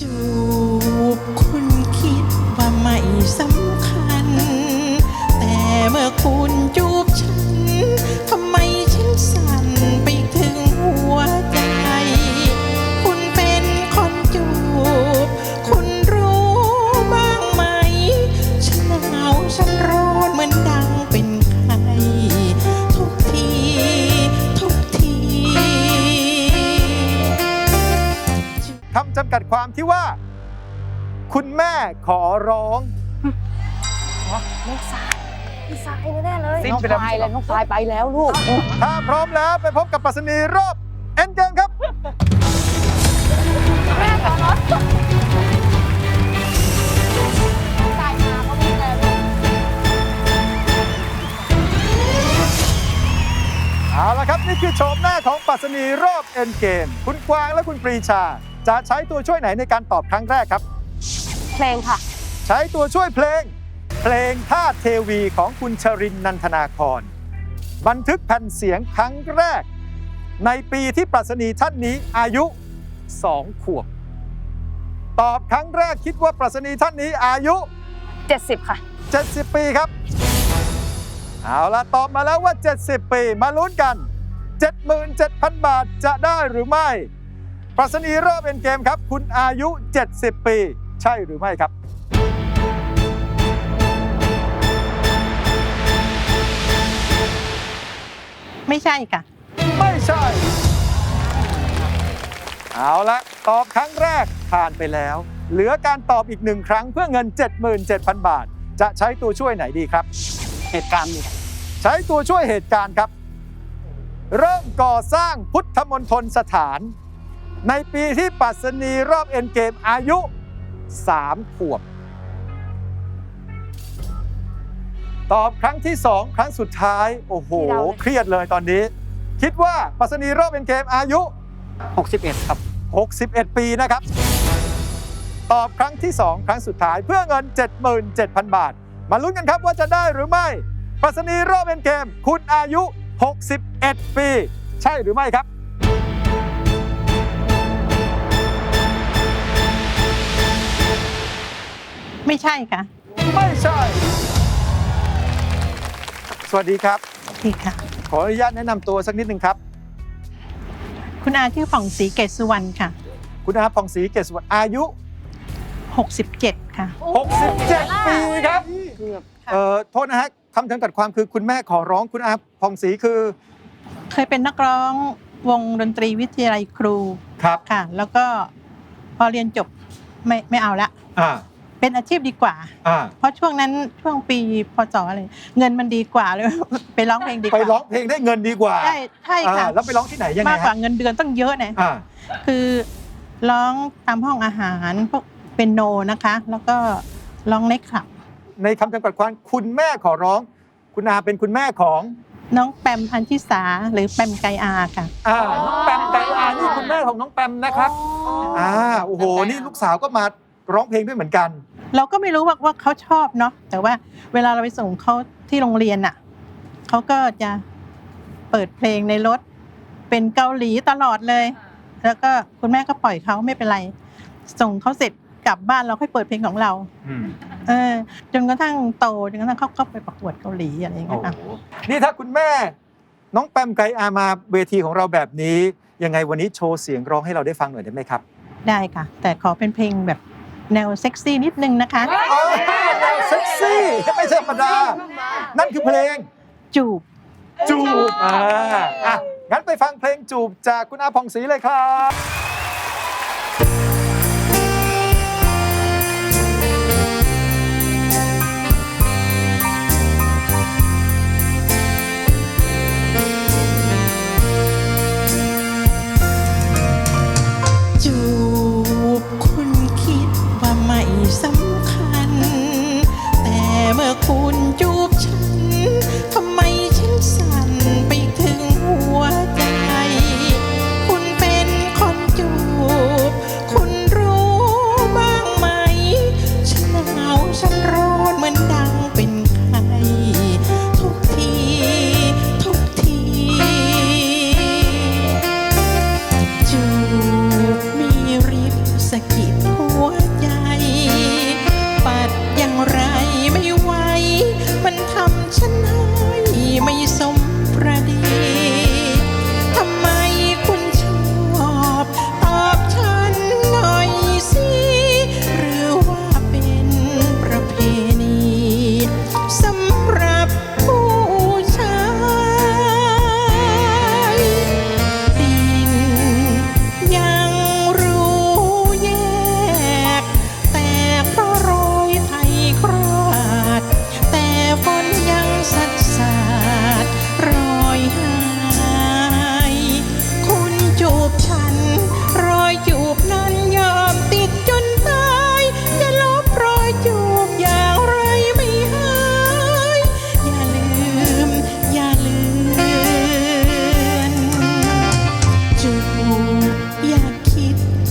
จู จำกัดความที่ว่า คุณแม่ขอร้องน้องสายพี่สายแน่ๆเลยน้องทรายเลยน้องทรายไปแล้วลูก ถ้าพร้อมแล้วไปพบกับปรัสนีรอบเอ็นเกมครับ เอาละครับ นี่คือโฉมหน้าของปรัสนีรอบเอ็นเกม คุณกวางและคุณปรีชา จะใช้ตัวช่วยไหนในการตอบครั้งแรกครับ เพลงค่ะ ใช้ตัวช่วยเพลง เพลงท่าตุเทวีของคุณชรินทร์นันทนาครบันทึกแผ่นเสียงครั้งแรก ในปีที่ปรัชนีท่านนี้อายุ 2 ขวบ ตอบครั้งแรกคิดว่าปรัชนีท่านนี้อายุ 70 ค่ะ 70 ปีครับ เอาละตอบมาแล้วว่า 70 ปี มาลุ้นกัน 77,000 บาทจะได้หรือไม่ ปรัชนีรอบเป็นเกมครับ คุณอายุ 70 ปี ใช่หรือไม่ครับ ไม่ใช่ค่ะ ไม่ใช่ เอาละตอบครั้งแรกผ่านไปแล้ว เหลือการตอบอีกหนึ่งครั้งเพื่อเงิน 77,000 บาท จะใช้ตัวช่วยไหนดีครับ เหตุการณ์นี่ใช้ตัวช่วยเหตุการณ์ครับ เริ่มก่อสร้างพุทธมณฑลสถาน ในปีที่ปรัสนีรอบเอ็นเกมอายุ 3 ขวบ ตอบครั้งที่ 2 ครั้งสุดท้าย โอ้โหที่เราเลยเครียดเลยตอนนี้ คิดว่าปรัสนีรอบเอ็นเกมอายุ 61 ครับ 61 ปีนะครับ ตอบครั้งที่ 2 ครั้งสุดท้ายเพื่อเงิน 77,000 บาท มาลุ้นกันครับว่าจะได้หรือไม่ปรัสนีรอบเป็นเกม คุณอายุ 61 ปี ใช่หรือไม่ครับ ไม่ใช่ค่ะไม่ใช่ สวัสดีครับนี่ค่ะ ขออนุญาตแนะนำตัวสักนิดหนึ่งครับ คุณอาชื่อผ่องศรีเกศสุวรรณค่ะ คุณอาพองศรีเกศสุวรรณอายุ 67 ค่ะ 67 ปีครับเกือบเอ่อโทษนะฮะคำจำกัดความคือคุณแม่ขอร้องคุณอาพองศรีคือเคยเป็นนักร้องวงดนตรีวิทยาลัยครูครับค่ะ แล้วก็พอเรียนจบไม่ไม่เอาละ อ่า เป็นอาชีพดีกว่า อ่าเพราะช่วงนั้นช่วงปีพศอะไรเงินมันดีกว่าเลย ไปร้องเพลงดีกไปว่าร้องเพลงได้เงินดีกว่าใช่ใช่ค่ะอ่าแล้วไปร้องที่ไหนยังไงมากกว่าฮะเงินเดือนต้องเยอะนะอ่าคือร้องตามห้องอาหารพวกเป็นโนนะคะ แล้วก็ร้องในคลับ ในคำจำกัดความคุณแม่ขอร้อง คุณอาเป็นคุณแม่ของน้องแปมพันธิสาหรือแปมไกอาค่ะ อ่าน้องแปมไกอานี่คุณแม่ของน้องแปมนะครับ อ่าโอ้โหนี่ลูกสาวก็มาร้องเพลงด้วยเหมือนกัน เราก็ไม่รู้ว่าว่าเขาชอบเนาะแต่ว่าเวลาเราไปส่งเขาที่โรงเรียนอะเขาก็จะเปิดเพลงในรถ เป็นเกาหลีตลอดเลย แล้วก็คุณแม่ก็ปล่อยเขาไม่เป็นไร ส่งเขาเสร็จกลับบ้านเราค่อยเปิดเพลงของเราเออจนกระทั่งโตจนกระทั่งเขาก็ไปประกวดเกาหลีอะไรอย่างโอ้เงี้ยโหค่ะนี่ถ้าคุณแม่ น้องแปมไกอามาเวทีของเราแบบนี้ ยังไงวันนี้โชว์เสียงร้องให้เราได้ฟังหน่อยได้ไหมครับ ได้ค่ะ แต่ขอเป็นเพลงแบบ แนวเซ็กซี่นิดนึงนะคะโอ้แนวเซ็กซี่ไม่ใช่ธรรมดา นั่นคือเพลงจูบ จูบอ่าอะงั้นไปฟังเพลงจูบจากคุณอาพองศรีเลยครับ ไ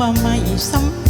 ว่าไม่สำ